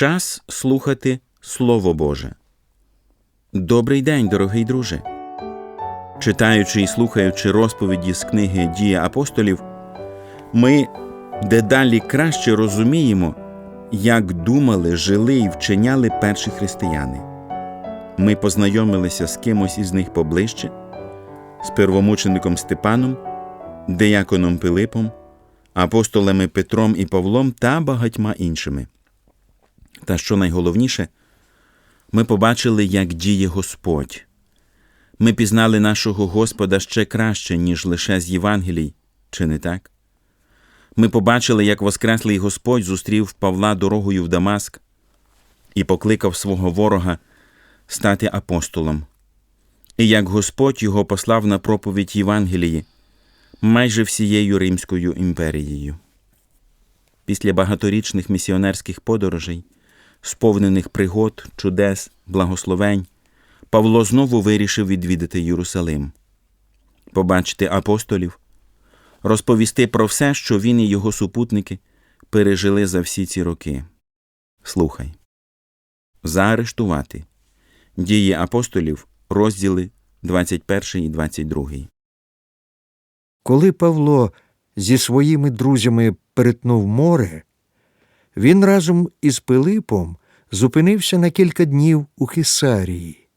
Час слухати Слово Боже. Добрий день, дорогий друже. Читаючи і слухаючи розповіді з книги Дії апостолів, ми дедалі краще розуміємо, як думали, жили і вчиняли перші християни. Ми познайомилися з кимось із них поближче, з первомучеником Степаном, деяконом Пилипом, апостолами Петром і Павлом та багатьма іншими. Та що найголовніше, ми побачили, як діє Господь. Ми пізнали нашого Господа ще краще, ніж лише з Євангелій, чи не так? Ми побачили, як Воскреслий Господь зустрів Павла дорогою в Дамаск і покликав свого ворога стати апостолом, і як Господь його послав на проповідь Євангелії майже всією Римською імперією. Після багаторічних місіонерських подорожей, сповнених пригод, чудес, благословень, Павло знову вирішив відвідати Єрусалим, побачити апостолів, розповісти про все, що він і його супутники пережили за всі ці роки. Слухай. Заарештувати. Дії апостолів, розділи 21 і 22. Коли Павло зі своїми друзями перетнув море, він разом із Пилипом зупинився на кілька днів у Хисарії.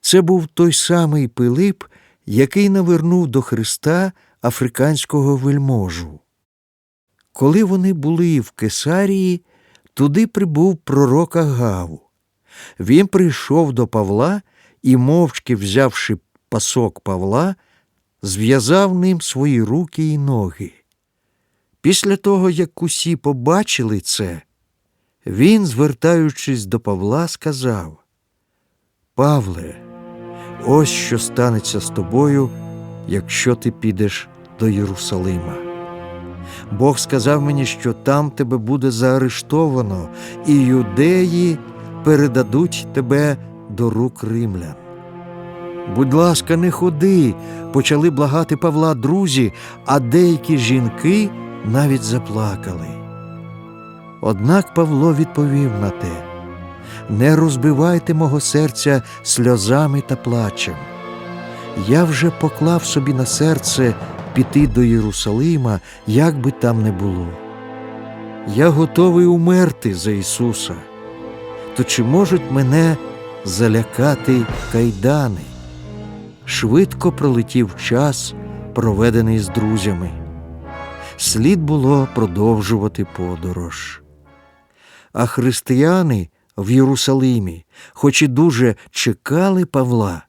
Це був той самий Пилип, який навернув до Христа африканського вельможу. Коли вони були в Кесарії, туди прибув пророк Агав. Він прийшов до Павла і, мовчки взявши пасок Павла, зв'язав ним свої руки і ноги. Після того, як усі побачили це, він, звертаючись до Павла, сказав Павле, ось що станеться з тобою, якщо ти підеш до Єрусалима. Бог сказав мені, що там тебе буде заарештовано, і юдеї передадуть тебе до рук римлян. Будь ласка, не ходи, почали благати Павла друзі, а деякі жінки навіть заплакали. Однак Павло відповів на те не розбивайте мого серця сльозами та плачем. Я вже поклав собі на серце піти до Єрусалима, як би там не було. Я готовий умерти за Ісуса. То чи можуть мене залякати кайдани? Швидко пролетів час, проведений з друзями. Слід було продовжувати подорож. А християни в Єрусалимі, хоч і дуже чекали Павла,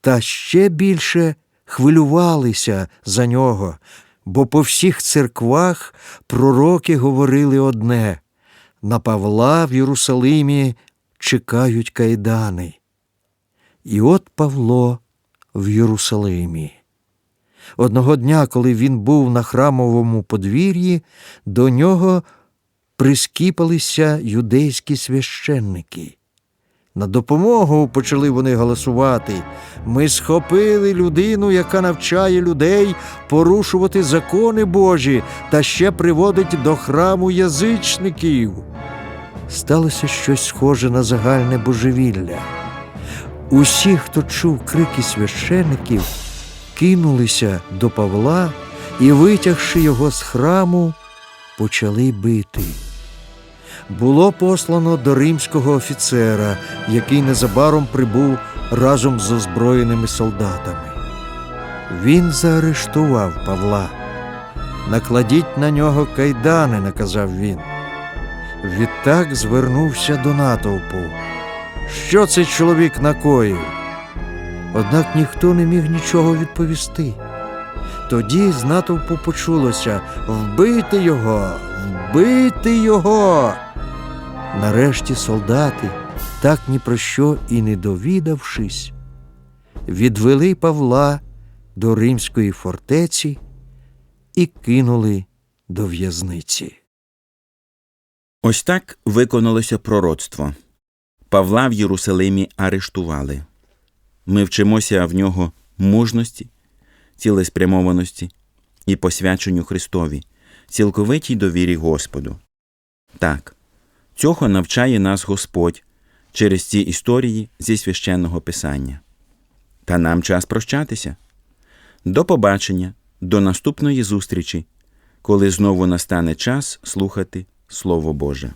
та ще більше хвилювалися за нього, бо по всіх церквах пророки говорили одне на Павла в Єрусалимі чекають кайдани. І от Павло в Єрусалимі. Одного дня, коли він був на храмовому подвір'ї, до нього прискіпалися юдейські священники. На допомогу почали вони голосувати. Ми схопили людину, яка навчає людей порушувати закони Божі та ще приводить до храму язичників. Сталося щось схоже на загальне божевілля. Усі, хто чув крики священиків, кинулися до Павла і, витягши його з храму, почали бити. Було послано до римського офіцера, який незабаром прибув разом з озброєними солдатами. Він заарештував Павла. Накладіть на нього кайдани, наказав він. Відтак звернувся до натовпу. Що цей чоловік накоїв? Однак ніхто не міг нічого відповісти. Тоді з натовпу почулося Вбити його, вбити його. Нарешті солдати, так ні про що і не довідавшись, відвели Павла до римської фортеці і кинули до в'язниці. Ось так виконалося пророцтво. Павла в Єрусалимі арештували. Ми вчимося в нього мужності, цілеспрямованості і посвяченню Христові, цілковитій довірі Господу. Так, Цього навчає нас Господь через ці історії зі священного писання. Та нам час прощатися. До побачення, до наступної зустрічі, коли знову настане час слухати Слово Боже.